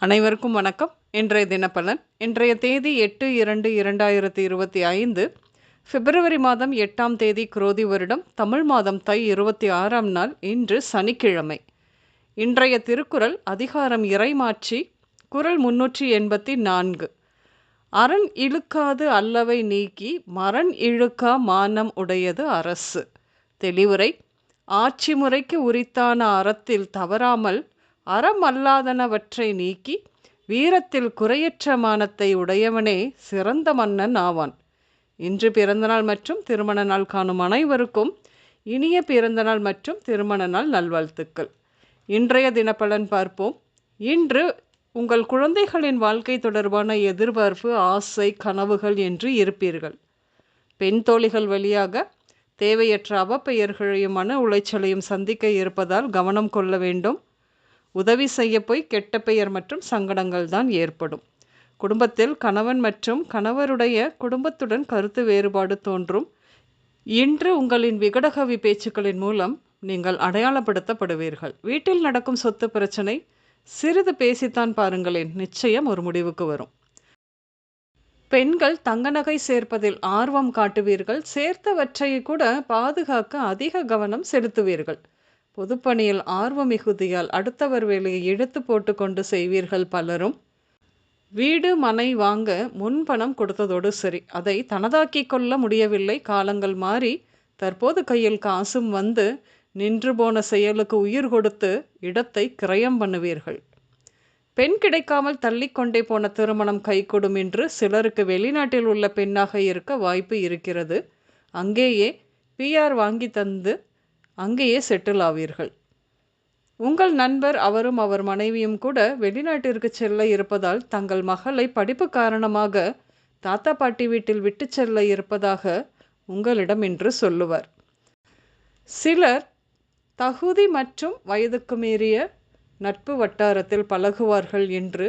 அனைவருக்கும் வணக்கம். இன்றைய தினப்பலன் இன்றைய தேதி எட்டு இரண்டு இரண்டாயிரத்தி இருபத்தி ஐந்து பிப்ரவரி மாதம் எட்டாம் தேதி குரோதி வருடம் தமிழ் மாதம் தை இருபத்தி ஆறாம் நாள் இன்று சனிக்கிழமை. இன்றைய திருக்குறள் அதிகாரம் இறைமாட்சி குறள் முன்னூற்றி எண்பத்தி நான்கு. அரண் இழுக்காது அல்லவை நீக்கி மரண் இழுக்கா மானம் உடையது அரசு. தெளிவுரை ஆட்சி முறைக்கு உரித்தான அறத்தில் தவறாமல் அறம் அல்லாதனவற்றை நீக்கி வீரத்தில் குறையற்ற மானத்தை உடையவனே சிறந்த மன்னன் ஆவான். இன்று பிறந்தநாள் மற்றும் திருமண நாள் காணும் அனைவருக்கும் இனிய பிறந்தநாள் மற்றும் திருமண நாள் நல்வாழ்த்துக்கள். இன்றைய தினப்பலன் பார்ப்போம். இன்று உங்கள் குழந்தைகளின் வாழ்க்கை தொடர்பான எதிர்பார்ப்பு ஆசை கனவுகள் என்று இருப்பீர்கள். பெண் தோழிகள் வழியாக தேவையற்ற அவப்பெயர்களையும் மன உளைச்சலையும் சந்திக்க இருப்பதால் கவனம் கொள்ள வேண்டும். உதவி செய்ய போய் கெட்ட பெயர் மற்றும் சங்கடங்கள் தான் ஏற்படும். குடும்பத்தில் கணவன் மற்றும் கணவருடைய குடும்பத்துடன் கருத்து வேறுபாடு தோன்றும். இன்று உங்களின் விகடகவி பேச்சுக்களின் மூலம் நீங்கள் அடையாளப்படுத்தப்படுவீர்கள். வீட்டில் நடக்கும் சொத்து பிரச்சனை சிறிது பேசித்தான் பாருங்களேன் நிச்சயம் ஒரு முடிவுக்கு வரும். பெண்கள் தங்க நகை சேர்ப்பதில் ஆர்வம் காட்டுவீர்கள். சேர்த்தவற்றை கூட பாதுகாக்க அதிக கவனம் செலுத்துவீர்கள். பொதுப்பணியில் ஆர்வ மிகுதியால் அடுத்தவர் வேலையை இழுத்து போட்டு கொண்டு செய்வீர்கள் பலரும். வீடு மனை வாங்க முன்பணம் கொடுத்ததோடு சரி. அதை தனதாக்கி கொள்ள முடியவில்லை. காலங்கள் மாறி தற்போது கையில் காசும் வந்து நின்று போன செயலுக்கு உயிர் கொடுத்து இடத்தை கிரயம் பண்ணுவீர்கள். பெண் கிடைக்காமல் தள்ளிக்கொண்டே போன திருமணம் கைகொடும் என்று சிலருக்கு வெளிநாட்டில் உள்ள பெண்ணாக இருக்க வாய்ப்பு இருக்கிறது. அங்கேயே பிஆர் வாங்கி தந்து அங்கேயே செட்டில் ஆவீர்கள். உங்கள் நண்பர் அவரும் அவர் மனைவியும் கூட வெளிநாட்டிற்கு செல்ல இருப்பதால் தங்கள் மகளை படிப்பு காரணமாக தாத்தா பாட்டி வீட்டில் விட்டு செல்ல இருப்பதாக உங்களிடம் என்று சொல்லுவார். சிலர் தகுதி மற்றும் வயதுக்கு மீறிய நட்பு வட்டாரத்தில் பழகுவார்கள் என்று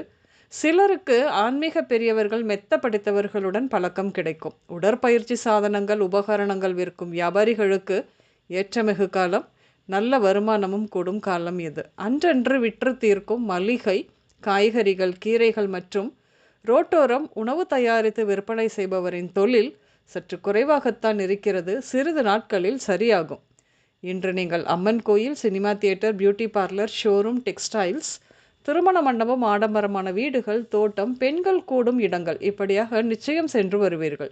சிலருக்கு ஆன்மீக பெரியவர்கள் மெத்த படித்தவர்களுடன் பழக்கம் கிடைக்கும். உடற்பயிற்சி சாதனங்கள் உபகரணங்கள் விற்கும் வியாபாரிகளுக்கு ஏற்றமிகு காலம் நல்ல வருமானமும் கூடும் காலம் இது. அன்றன்று விற்று தீர்க்கும் மளிகை காய்கறிகள் கீரைகள் மற்றும் ரோட்டோரம் உணவு தயாரித்து விற்பனை செய்பவரின் தொழில் சற்று குறைவாகத்தான் இருக்கிறது. சிறிது நாட்களில் சரியாகும். இன்று நீங்கள் அம்மன் கோயில் cinema theatre beauty parlour showroom textiles திருமண மண்டபம் ஆடம்பரமான வீடுகள் தோட்டம் பெண்கள் கூடும் இடங்கள் இப்படியாக நிச்சயம் சென்று வருவீர்கள்.